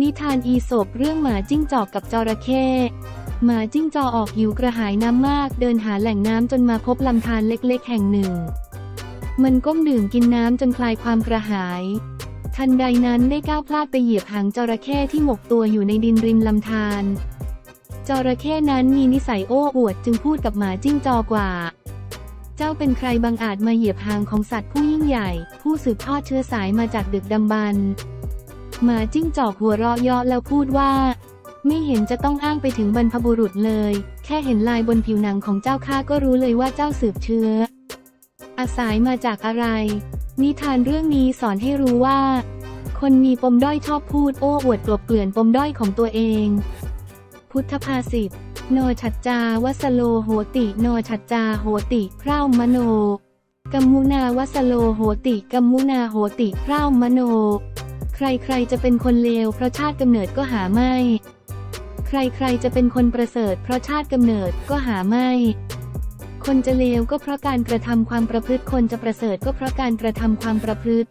นิทานอีสบเรื่องหมาจิ้งจอกกับจระเข้หมาจิ้งจอกออกหิวกระหายน้ำมาก เดินหาแหล่งน้ำจนมาพบลำธารเล็กๆ แห่งหนึ่ง มันก้มดื่มกินน้ำจนคลายความกระหาย ทันใดนั้นได้ก้าวพลาดไปเหยียบหางจระเข้ที่หมกตัวอยู่ในดินริมลำธารจระเข้นั้นมีนิสัยโอ้อวดจึงพูดกับหมาจิ้งจอกว่า เจ้าเป็นใครบังอาจมาเหยียบหางของสัตว์ผู้ยิ่งใหญ่ ผู้สืบทอดเชื้อสายมาจากดึกดำบรรพ์ มาจิ้งจอกหัวเราะเยาะแล้วพูดว่า ไม่เห็นจะต้องอ้างไปถึงบรรพบุรุษเลย แค่เห็นลายบนผิวหนังของเจ้าข้าก็รู้เลยว่าเจ้าสืบเชื้อ อาศัยมาจากอะไร นิทานเรื่องนี้สอนให้รู้ว่า คนมีปมด้อยชอบพูดโอ้อวดกลบเกลื่อนปมด้อยของตัวเอง พุทธภาษิตโนฉัจจาวสโลโหติ โนฉัจจาโหติพร่าวมโนกัมมุนาวสโลโหติกัมมุนาโหติพร่าวมโน ใครๆจะเป็นคนเลวเพราะชาติกำเนิดก็หาไม่ ใครๆจะเป็นคนประเสริฐเพราะชาติกำเนิดก็หาไม่ คนจะเลวก็เพราะการกระทำความประพฤติคนจะประเสริฐก็เพราะการกระทำความประพฤติ